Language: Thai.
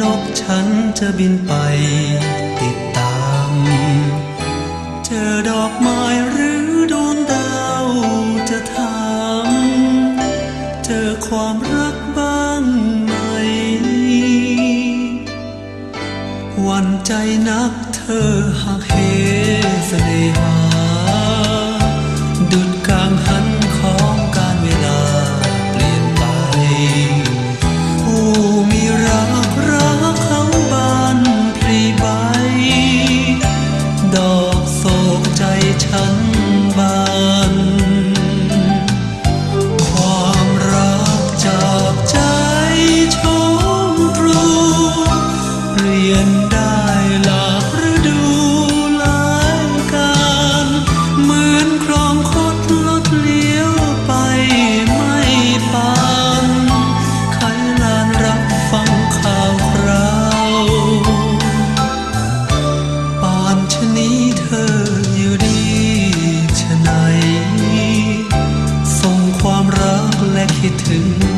นกฉันจะบินไปติดตาม เจอดอกไม้หรือดวงดาวจะถามเจอความรักบ้างไหม วันใจนักเธอหักเหเสน่หา คิดถึง